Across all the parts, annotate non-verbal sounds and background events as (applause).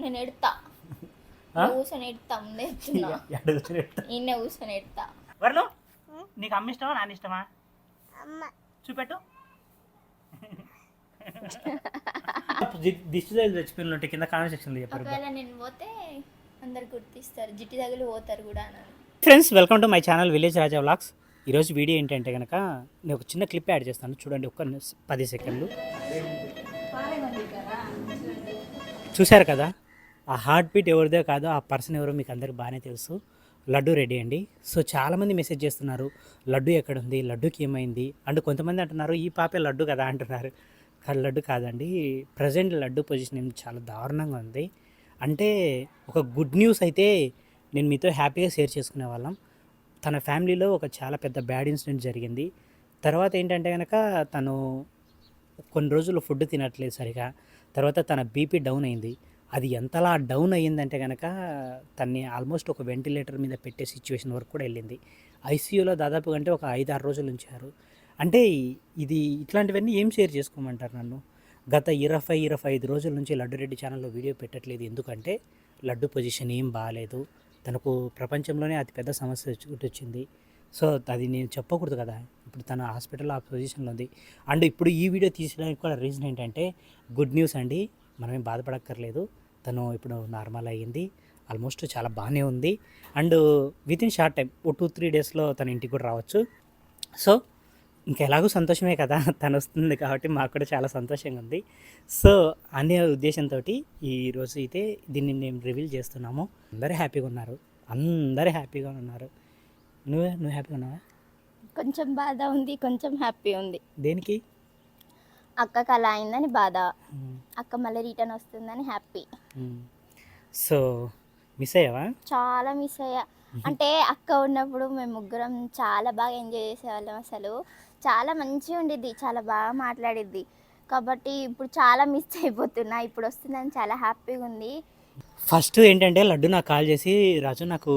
నేను ఎడతా? కూర్చొని ఎడతా ముందే చెప్తున్నా. (laughs) ఎక్కడ కూర్చొని ఎడతా? వరలు నీకు అమ్మ ఇష్టమా నాన్న ఇష్టమా? చూపెట్టు. దిష్టి తగిలి చచ్చిపోయిన ఉంటే కింద కామెంట్ సెక్షన్లో చెప్పారు. ఒకవేళ నేను పోతే అందరు గుర్తిస్తారు. జిట్టి తగిలి పోతారు కూడా అని. Friends welcome to my channel village Raja vlogs ఈరోజు వీడియో ఏంటంటే కనుక నేను ఒక చిన్న క్లిప్ యాడ్ చేస్తాను. చూడండి ఒక్క నిమిషం- పది సెకండ్లు. చూశారు కదా? ఆ హార్ట్ బీట్ ఎవరిదో కాదో ఆ పర్సన్ ఎవరో మీకు అందరికి బాగానే తెలుసు. లడ్డు రెడీ అండి. సో చాలామంది మెసేజ్ చేస్తున్నారు లడ్డు ఎక్కడ ఉంది లడ్డుకి ఏమైంది? అండ్ కొంతమంది అంటున్నారు ఈ పాపే లడ్డు కదా అంటున్నారు. కానీ లడ్డు కాదండి. ప్రజెంట్ లడ్డు పొజిషన్ ఏం చాలా దారుణంగా ఉంది. అంటే ఒక గుడ్ న్యూస్ అయితే నేను మీతో హ్యాపీగా షేర్ చేసుకునే వాళ్ళం. తన ఫ్యామిలీలో ఒక చాలా పెద్ద బ్యాడ్ ఇన్సిడెంట్ జరిగింది. తర్వాత ఏంటంటే కనుక తను కొన్ని రోజులు ఫుడ్ తినట్లేదు సరిగా. తర్వాత తన బీపీ డౌన్ అయింది. అది ఎంతలా డౌన్ అయ్యిందంటే కనుక తన్ని ఆల్మోస్ట్ ఒక వెంటిలేటర్ మీద పెట్టే సిచ్యువేషన్ వరకు కూడా వెళ్ళింది. ఐసీయూలో దాదాపు అంటే ఒక ఐదు ఆరు రోజులు ఉంచారు. అంటే ఇది ఇట్లాంటివన్నీ ఏం షేర్ చేసుకోమంటారు నన్ను? గత ఇరవై ఇరవై ఐదు రోజుల నుంచి లడ్డు రెడ్డి ఛానల్లో వీడియో పెట్టట్లేదు. ఎందుకంటే లడ్డు పొజిషన్ ఏం బాగాలేదు తనకు ప్రపంచంలోనే అతిపెద్ద సమస్య వచ్చింది సో అది నేను చెప్పకూడదు కదా. ఇప్పుడు తన హాస్పిటల్ ఆ పొజిషన్లో ఉంది. అండ్ ఇప్పుడు ఈ వీడియో తీసడానికి కూడా రీజన్ ఏంటంటే గుడ్ న్యూస్ అండి. మనమేం బాధపడక్కర్లేదు. తను ఇప్పుడు నార్మల్ అయ్యింది. ఆల్మోస్ట్ చాలా బాగానే ఉంది. And with in short time oh two three డేస్లో తన ఇంటికి కూడా రావచ్చు. సో ఇంకా ఎలాగో సంతోషమే కదా తను వస్తుంది కాబట్టి మాకు కూడా చాలా సంతోషంగా ఉంది. సో అనే ఉద్దేశంతో ఈరోజు అయితే దీన్ని మేము రివీల్ చేస్తున్నాము. అందరూ హ్యాపీగా ఉన్నారు. అందరూ హ్యాపీగా ఉన్నారు. నువ్వే? నువ్వు హ్యాపీగా ఉన్నావా? కొంచెం బాధ ఉంది కొంచెం హ్యాపీ ఉంది. దేనికి? అక్కకి అలా అయిందని బాధ. అక్క మళ్ళీ రిటర్న్ వస్తుందని హ్యాపీ. సో మిస్ అయ్యావా? చాలా మిస్ అయ్యా. అంటే అక్క ఉన్నప్పుడు మేము ముగ్గురం చాలా బాగా ఎంజాయ్ చేసేవాళ్ళం అసలు. చాలా మంచిగా ఉండేది చాలా బాగా మాట్లాడిద్ది. కాబట్టి ఇప్పుడు చాలా మిస్ (laughs) అయిపోతున్నా ఇప్పుడు వస్తుందని చాలా హ్యాపీగా ఉంది. ఫస్ట్ ఏంటంటే లడ్డు నాకు కాల్ చేసి రాజు నాకు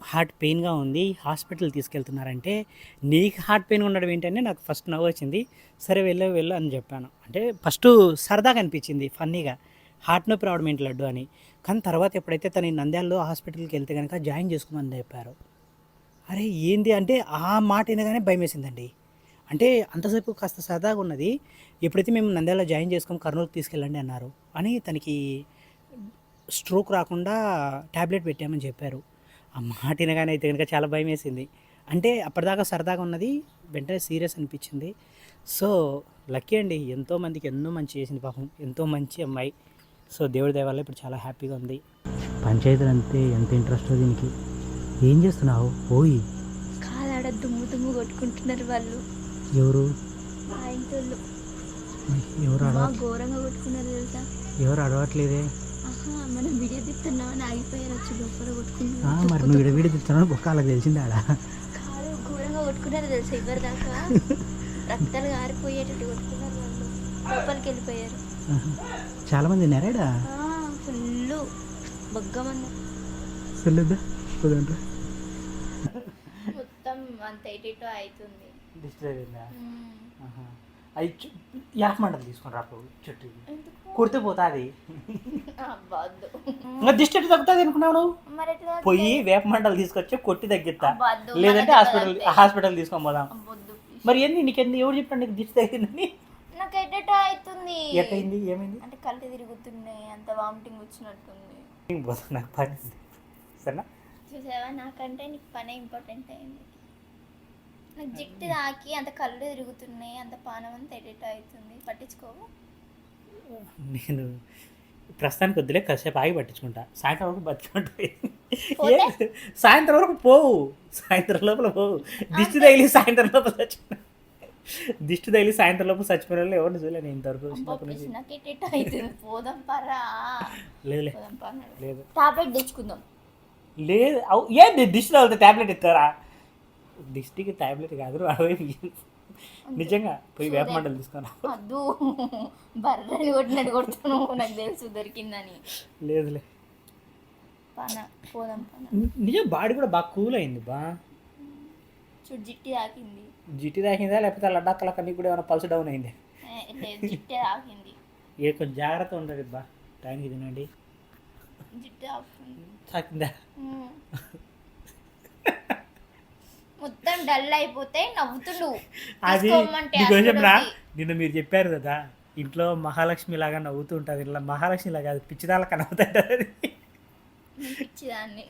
హార్ట్ పెయిన్గా ఉంది హాస్పిటల్ తీసుకెళ్తున్నారంటే నీకు హార్ట్ పెయిన్ ఉండడం ఏంటంటే నాకు ఫస్ట్ నవ్వు వచ్చింది సరే వెళ్ళు వెళ్ళు అని చెప్పాను. అంటే ఫస్ట్ సరదాగా అనిపించింది ఫన్నీగా. హార్ట్ నొప్పి రావడం ఏంటి లడ్డు అని. కానీ తర్వాత ఎప్పుడైతే తన నంద్యాలలో హాస్పిటల్కి వెళ్తే కనుక జాయిన్ చేసుకోమని చెప్పారు. అరే ఏంది అంటే ఆ మాట వినగానే భయం వేసిందండి. అంటే అంతసేపు కాస్త సరదాగా ఉన్నది ఎప్పుడైతే మేము నంద్యాలలో జాయిన్ చేసుకొని కర్నూలుకి తీసుకెళ్ళండి అన్నారు అని తనకి స్ట్రోక్ రాకుండా ట్యాబ్లెట్ పెట్టామని చెప్పారు. ఆ మాట వినగానే అయితే కనుక చాలా భయం వేసింది అంటే అప్పటిదాకా సరదాగా ఉన్నది వెంటనే సీరియస్ అనిపించింది. సో లక్కీ అండి. ఎంతో మందికి ఎన్నో మంచి చేసింది పాపం. ఎంతో మంచి అమ్మాయి. సో దేవుడి దయ వల్ల ఇప్పుడు చాలా హ్యాపీగా ఉంది. పంచాయతీలు అంతే ఎంత ఇంట్రెస్ట్ దీనికి ఏం చేస్తున్నావు? ఓయ్ కాలాడ దుమ్ము దుమ్ము కొట్టుకుంటున్నారు వాళ్ళు. ఎవరు ఎవరు ఘోరంగా కొట్టుకున్నారు తెలుసా? ఎవరు అడవట్లేదే మనం వీడియో తీస్తున్నామని ఆగిపోయారు వచ్చి లోపల ఆ, కొట్టుకున్నారు మరి నువ్వు విడవీడి తిన్నాను బొక్క వాళ్ళకి తెలిసిందా ఆడ కాదు ఘోరంగా కొట్టుకున్నారు తెలుసా ఇవ్వరు దాకా? రక్తాలు గారిపోయేటట్టు కొట్టుకున్నారు వాళ్ళు. లోపలికి వెళ్ళిపోయారు. చాలా మంది నెరాడా ఫుల్ బొగ్గమన్న చెల్లుద్దా కుదండ్రా మొత్తం వన్ థర్టీ టూ అవుతుంది. అది యాప్ మండలు తీసుకొని రాపు చెట్టు. ఎందుకు? కుడితే పోతుంది. ఇంకా దిష్టి ఎట్టు తగ్గుతుంది అనుకున్నావు నువ్వు? పొయ్యి వేప మండలు తీసుకొచ్చి కొట్టి తగ్గిస్తా. లేదంటే హాస్పిటల్ హాస్పిటల్ తీసుకొని పోదాం. మరి ఏంది నీకెందుకు ఎవరు చెప్పాడు నీకు దిష్టి తగ్గిందని? నాకు ఎటెటో అవుతుంది. ఎట్టయింది? ఏమైంది? అంటే కళ్ళు తిరుగుతున్నాయి అంత వామిటింగ్ వచ్చినట్టుంది. పోతా నాకు పని సరేనా? చూసావా? నాకంటే నీకు పనే ఇంపార్టెంట్ అయింది. జిట్టు తాకి అంత కళ్ళు తిరుగుతున్నాయి అంత పానం అంతా ఎటెటో అవుతుంది. పట్టించుకోవు? నేను ప్రస్తుతానికి వద్దులే కాసేపు ఆగి పట్టించుకుంటా. సాయంత్రం వరకు బతుకుంటాయి? సాయంత్రం వరకు పోవు. సాయంత్రం లోపల పోవు. దిష్టి తగిలి సాయంత్రం లోపల చచ్చిపోయిన దిష్టి తగిలి సాయంత్రం లోపల చచ్చిపోయిన వాళ్ళు ఎవరిని చూడలేను ఇంతవరకు లేదులే. లేదు. టాబ్లెట్ తెచ్చుకుందాం. లేదు. అవు ఏంది దిష్టిలో వెళ్తే ట్యాబ్లెట్ ఇస్తారా? దిష్టికి ట్యాబ్లెట్ కాదు అవే నిజంగా పోయి వేప మండలు తీసుకున్నా వద్దు బర్రెని కొట్టినట్టు కొడుతున్నావు నాకు తెలుసు దొరికిందని. లేదులే. పన పోదాం నిజం బాడీ కూడా బాగా కూల్ అయింది బా. చూడు జిట్టి తాకింది. జిట్టి తాకిందా లేకపోతే లడ్డాక్కల కన్నీ కూడా ఏమైనా పల్స్ డౌన్ అయింది? జిట్టే తాకింది. ఏ కొంచెం జాగ్రత్త ఉండదు బా. టైంకి తినండి. జిట్టు. తాకిందా. మొత్తం డల్ అయిపోతే నవ్వుతుండు. అది నీకు చెప్పరా. నిన్న మీరు చెప్పారు కదా ఇంట్లో మహాలక్ష్మి లాగా నవ్వుతూ ఉంటుంది ఇలా మహాలక్ష్మి లాగా అది నవ్వుతుంటుంది పిచ్చిదాన్ని.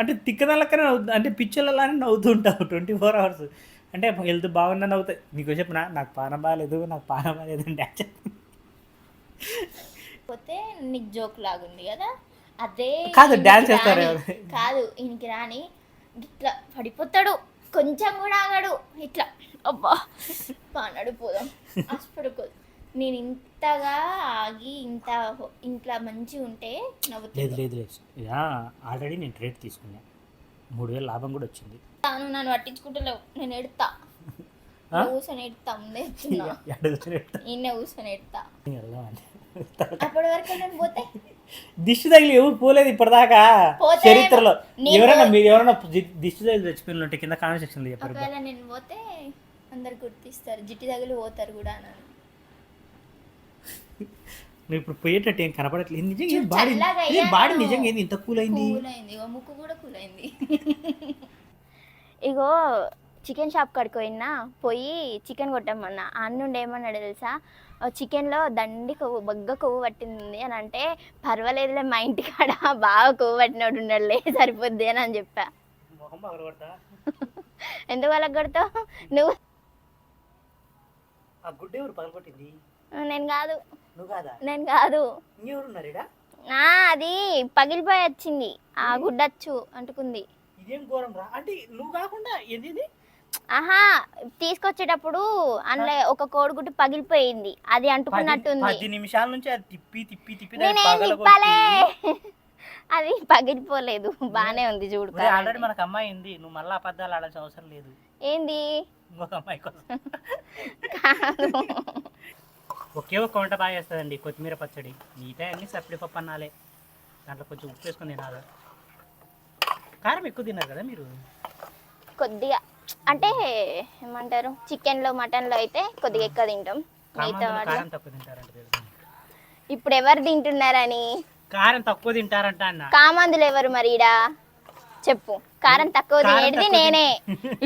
అంటే తిక్కదాలకనే నవ్వుతుంది అంటే పిచ్చలలానే నవ్వుతూ ఉంటావు ట్వంటీ ఫోర్ అవర్స్. అంటే హెల్త్ బాగున్నా నవ్వుతాయి. నీకు చెప్పిన నాకు పానం బాగాలేదు నాకు పానం బాగాలేదు అంటే పోతే నీకు జోక్ లాగుంది కదా. అదే కాదు, dance చేస్తారు? కాదు. ఈయనకి రాని ఇట్లా పడిపోతాడు. కొంచెం కూడా ఆగాడు. ఇట్లా అబ్బా పానాడు పోదాం. హాస్పిటల్కి నేను ఇంతగా ఆగి ఇంత ఇంట్లో మంచిగా ఉంటే లేదు లేదు లేదు. ఆల్రెడీ నేను ట్రేడ్ తీసుకున్నా. మూడు వేలు లాభం కూడా వచ్చింది. తాను నన్ను పట్టించుకుంటలేవు. నేను ఎడతా? కూర్చొని ఎడతా ముందే ఈయన కూర్చొని ఎడతా. అప్పటి వరకు నేను పోతే దిష్టి తగిలి ఎవరు పోలేదు ఇప్పటిదాకా పోతే చరిత్రలో. ఎవరైనా మీరు ఎవరైనా దిష్టి తగిలి చచ్చిపోయిన ఉంటే కింద కామెంట్ సెక్షన్లో చెప్పారు ఒకవేళ నేను పోతే అందరు గుర్తిస్తారు. జిట్టి తగిలి పోతారు కూడా నువ్వు ఇప్పుడు పోయేటట్టు ఏం కనపడట్లేదు నిజంగా చూడు, బాడీ చల్లగా అయ్యాను. బాడీ నిజంగా ఏంది? ఇంత కూల్ అయింది కూల్ అయింది ఇగో ముక్కు కూడా కూల్ అయింది (laughs) ఇగో చికెన్ షాప్ కాడికి పోయినా పోయి చికెన్ కొట్టమన్నా. అన్నుండి ఏమన్నాడు తెలుసా? "ఓ చికెన్లో దండి కొవ్వు బగ్గ కొవ్వు పట్టింది అని అంటే పర్వాలేదులే మా ఇంటి కాడ బాగా కొవ్వు పట్టినోడు ఉన్నాడులే సరిపోద్ది అని అని చెప్పా. (laughs) ఎందుకు వాళ్ళకి కొడతావు? నువ్వు నేను కాదు. నేను కాదు. అది పగిలిపోయి వచ్చింది. ఆ గుడ్డచ్చు అంటుకుంది. ఇదేం ఘోరం రా అంటే నువ్వు కాకుండా ఏది ఆహా తీసుకొచ్చేటప్పుడు అందులో ఒక కోడిగుడ్డు పగిలిపోయింది. అది అంటుకున్నట్టుంది. పది నిమిషాల నుంచి అది తిప్పి తిప్పి తిప్పి నేనేం తిప్పాలే? (laughs) అది పగిలిపోలేదు. బానే ఉంది చూడు ఆల్రెడీ మనకు అమ్మాయి ఉంది. నువ్వు మళ్ళీ అబద్ధాలు ఆడాల్సిన అవసరం లేదు. ఏంది? ఇంకొక అమ్మాయి కోసం. కాదు. (laughs) ఒకే ఒక వంట బాగా చేస్తుందండి కొత్తిమీర పచ్చడి. మిగతా అన్ని సప్పిడి పప్పు అన్నాలే. దాంట్లో కొంచెం ఉప్పు వేసుకొని తినాలి. కారం ఎక్కువ తిన్నారు కదా మీరు? కొద్దిగా అంటే ఏమంటారు చికెన్లో మటన్లో అయితే కొద్దిగా ఎక్కువ తింటాం. మిగతా వాటిలో. ఇప్పుడు ఎవరు తింటున్నారని? కారం తక్కువ తింటారంట అన్న. కామందులు ఎవరు మరీడా చెప్పు. కారం తక్కువ తినేది నేనే.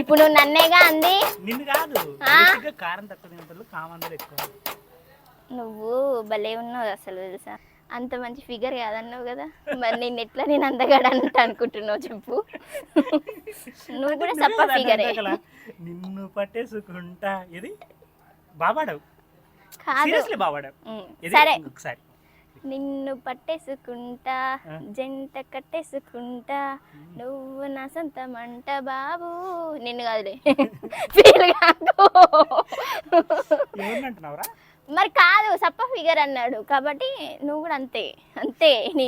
ఇప్పుడు నువ్వు నన్నేగా అంది? నిన్ను కాదు. కారం తక్కువ కామందులు ఎక్కువ. నువ్వు భలే ఉన్నావు అసలు తెలుసా? అంత మంచి ఫిగర్ కాదన్నావు కదా. మరి నేను ఎట్లా నేను అందగాడు అంట అనుకుంటున్నావు చెప్పు. నువ్వు కూడా అంటే సప్ప కదా ఫిగరే. నిన్ను పట్టేసుకుంటా. ఇది బాబాడావు. కాదు. సీరియస్లీ బాబాడావు. సరే. ఒకసారి. నిన్ను పట్టేసుకుంటా. జంట కట్టేసుకుంటా నువ్వు నా సొంతమంట బాబు. నిన్ను కాదులే. (laughs) ఫీల్ అంటున్నావురా మరి కాదు సప్ప ఫిగర్ అన్నాడు. కాబట్టి నువ్వు కూడా అంతే అంతే నీ.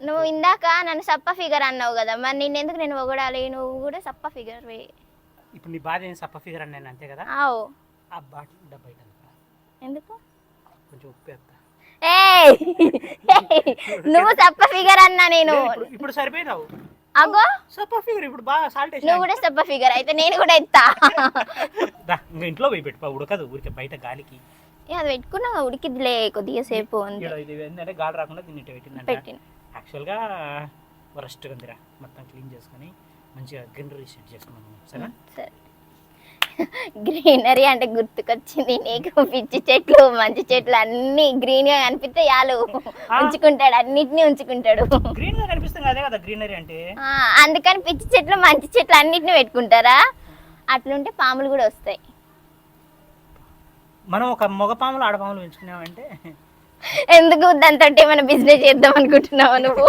నువ్వు ఇందాక నన్ను సప్ప ఫిగర్ అన్నావు కదా మరి నేను ఎందుకు నేను పొగడాలి? నువ్వు కూడా సప్ప ఫిగర్ ఇప్పుడు నీ బాధ ఏం సప్ప ఫిగర్ అన్నాను అంతే కదా? ఆవు. బాటిల్ డబ్బా. ఎందుకు? కొంచెం ఉప్పు! ఏయ్! (laughs) నువ్వు సప్ప ఫిగర్ అన్నా నేను. ఇప్పుడు- సరిపోయినావు. అగో. సప్ప ఫిగర్ ఇప్పుడు బాగా సాల్ట్ నువ్వు కూడా సప్ప ఫిగర్ అయితే నేను కూడా ఎత్తా. (laughs) ఇంట్లో పోయి పెట్టుకో ఉడకదు ఊరికే బయట గాలికి. ఏ, అది పెట్టుకున్నా ఉడికిద్దిలే కొద్దిగా సేపు ఉంది ఈడ ఇది ఏంటంటే గాలి రాకుండా దీన్ని ఇటు పెట్టిందంట పెట్టిన యాక్చువల్గా వరస్ట్గా ఉందిరా మొత్తం క్లీన్ చేసుకొని మంచిగా గ్రీనరీ సెట్ చేసుకున్నాము సరే (laughs) సరే. గ్రీనరీ అంటే గుర్తుకొచ్చింది నీకు. పిచ్చి చెట్లు మంచి చెట్లు అన్ని గ్రీన్గా కనిపిస్తే చాలు. (laughs) ఉంచుకుంటాడు అన్నిటినీ ఉంచుకుంటాడు. గ్రీన్గా కనిపిస్తుంది అదే కదా గ్రీనరీ అంటే? అందుకని పిచ్చి చెట్లు మంచి చెట్లు అన్నిటిని పెట్టుకుంటారా? అట్లుంటే పాములు కూడా వస్తాయి. మనం ఒక మగ పాములు ఆడపాములు పెంచుకున్నామంటే. ఎందుకు దాంతో ఏమైనా బిజినెస్ చేద్దాం అనుకుంటున్నావా నువ్వు?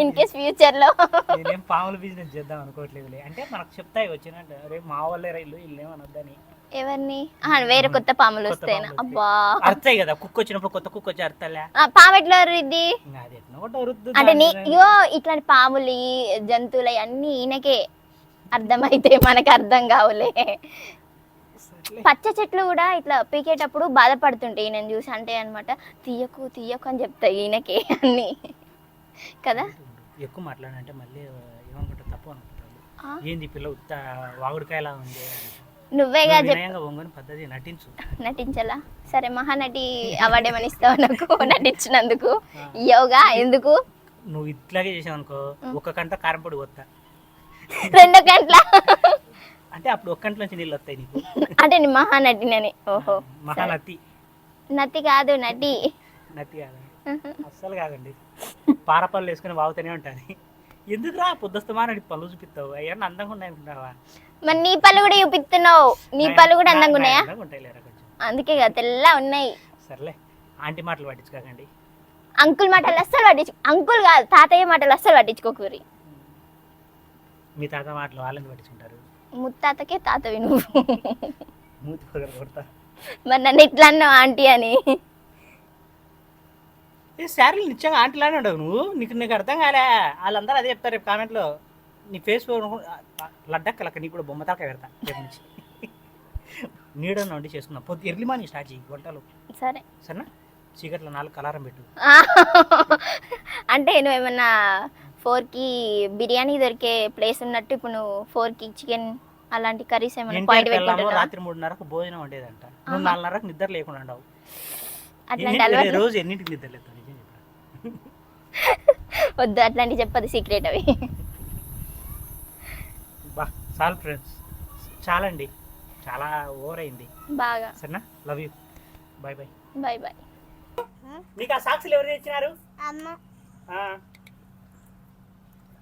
ఇన్ కేస్ ఫ్యూచర్లో. నేనేం పాముల బిజినెస్ చేద్దాం అనుకోవట్లేదులే. అంటే మనకు చెప్తాయి వచ్చినట్టు. అరే మా వాళ్ళే రైలు ఇల్లు ఏమనొద్దని ఎవరిని? వేరే కొత్త పాములు వస్తాయినా. పాములు అబ్బా. అర్థాయి కదా కుక్క వచ్చినప్పుడు కొత్త కుక్క వచ్చి అర్థలే ఆ, పాము ఎట్లా వరుద్దు అంటే నీ. ఇగో ఇట్లాంటి పాములు జంతువులు అన్ని ఈయనకే అర్థమైతే మనకు అర్థం కావులే. పచ్చ చెట్లు కూడా ఇట్లా పీకేటప్పుడు బాధపడుతుంటాయి నేను చూసి అంటే అనమాట తీయకు తీయకు అని చెప్తాయి ఈయనకే అన్ని. కదా? ఎక్కువ మాట్లాడంటే మళ్ళీ ఏమనుకుంటారు తప్పు అనుకుంటారు ఆ? ఏంది పిల్ల ఉత్త వాగుడికాయలా ఉంది? నువ్వేగా పద్ధతి నటించు. నటించాలా? సరే మహానటి అవార్డు ఏమని ఇస్తావు నాకు? (laughs) నటించినందుకు. యోగా ఎందుకు? నువ్వు ఇట్లాగే చేసావు అనుకో ఒక్క కంట కారం పొడి వస్తా రెండు గంటల (laughs) అంటే అప్పుడు ఒక్క కంట నుంచి నీళ్ళు వస్తాయి నీకు? అంటే నీ మహానటినని ఓహో మహానతి నటి కాదు నటి. నతి కాదు. అస్సలు కాదండి. పారపళ్ళు వేసుకుని వాగుతూనే ఉంటుంది. ఎందుకురా పొద్దుస్తమాన పళ్ళు చూపిస్తావు? అయ్యా అందంగా ఉన్నాయి అనుకుంటావా మరి నీ పళ్ళు కూడా చూపిస్తున్నావు. నీ పళ్ళు కూడా అందంగా ఉన్నాయా? అందుకే కదా తెల్ల ఉన్నాయి. సర్లే ఆంటీ మాటలు పట్టించుకోకండి. అంకుల్ మాటలు అస్సలు పట్టించు అంకుల్ కాదు తాతయ్య మాటలు అస్సలు పట్టించుకోకూరి మీ తాత మాటలు వాళ్ళని పట్టించుకుంటారు? ముత్తాతకే తాతవి నువ్వు మూతి పగల కొడతా మరి నన్ను ఇట్లా అన్నావు ఆంటీ అని? ఏ శారీలు నిత్యంగా ఆంటీలానే ఉండవు నువ్వు? నీకు నీకు అర్థం కాలే. వాళ్ళందరూ అదే చెప్తారు రేపు కామెంట్లో. నీ ఫేస్ లడ్డక్కలక్క నీకు కూడా బొమ్మ తాక పెడతా రేపు నుంచి. నీడన్న వండి చేసుకుందాం. పొద్దు ఎర్లీ మార్నింగ్ స్టార్ట్ చేయి వంటలు. సరే. సరేనా? చీకట్లో నాలుగు కలారం పెట్టు. అంటే నువ్వేమన్నా ఫోర్కి బిర్యానీ దొరికే ప్లేస్ ఉన్నట్టు ఇప్పుడు నువ్వు ఫోర్కి చికెన్ అలాంటి కర్రీస్ ఏమైనా పాయింట్ పెట్టుకుంటున్నావా రాత్రి మూడున్నరకు భోజనం వండేదంట. నువ్వు నాలుగున్నరకు నిద్ర లేకుండా ఉండవు అట్లాంటి అలవాటు రోజు ఎన్నింటికి నిద్ర లేదు (laughs) వద్దు అట్లాంటివి చెప్పదు సీక్రెట్ అవి. బా చాలు ఫ్రెండ్స్. చాలండి. చాలా ఓవర్ అయింది. బాగా. సరేనా? Love you bye bye bye bye. నీకు ఆ సాక్సులు ఎవరు తెచ్చినారు? అమ్మ. ఆ.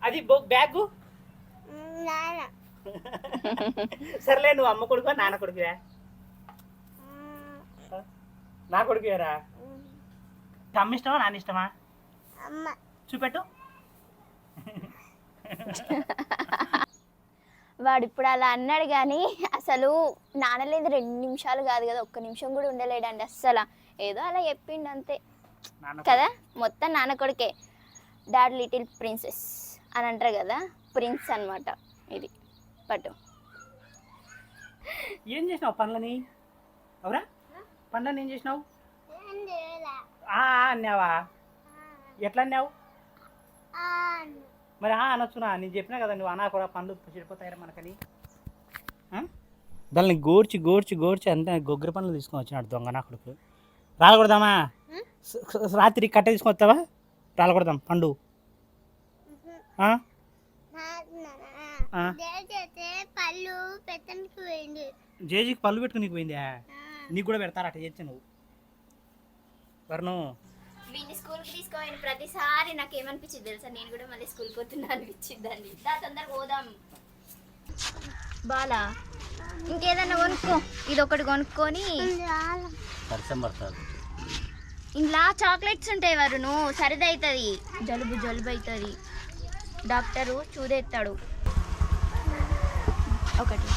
అది బో- బ్యాగు? నాన్న. సర్లే నువ్వు అమ్మ కొడుకు నాన్న కొడుకువా? నా కొడుకువేరా? అమ్మ ఇష్టమా నాన్న ఇష్టమా? అమ్మ. చూపెట్టు. వాడు ఇప్పుడు అలా అన్నాడు కానీ అసలు నానలేదు రెండు నిమిషాలు కాదు కదా ఒక్క నిమిషం కూడా ఉండలేడండి అస్సలు. ఏదో అలా చెప్పిండు అంతే. కదా మొత్తం నాన్న కొడుకే. డాడ్ లిటిల్ ప్రిన్సెస్ అని అంటారు కదా ప్రిన్స్ అన్నమాట ఇది. పట్టు. ఏం చేసినావు పనులని అవురా? పనులని ఏం చేసినావు? అన్నావా? ఎట్లా అన్నావు? మరి ఆ అనొచ్చునా? నేను చెప్పినా కదా నువ్వు అనా కూడా పనులు చెడిపోతాయరా మనకని? దాన్ని గోర్చి గోర్చి గోర్చి అంతే గొగ్గర పనులు తీసుకొని వచ్చినాడు దొంగ నా కొడుకు. రాలకూడదామా? రాత్రి కట్ట తీసుకొని వస్తావా? రాలకూడదాం పండు. పోయింది జేజీకి పళ్ళు పెట్టుకుని నీకు పోయిందా? నీకు కూడా పెడతారా అట్లా చేస్తే నువ్వు. వర్ణం. వీడిని స్కూల్కి తీసుకోవాలి ప్రతిసారి నాకు ఏమనిపించింది తెలుసా? నేను కూడా మళ్ళీ స్కూల్కి పోతున్నా అనిపించిందండి. దా తొందరగా పోదాం. బాలా ఇంకేదన్నా కొనుక్కో. ఇది ఒకటి కొనుక్కొని పడుతుంది ఇంట్లో చాక్లెట్స్ ఉంటాయి వరును సరిదవుతుంది జలుబు జలుబు అవుతుంది డాక్టరు చూదేస్తాడు ఒకటి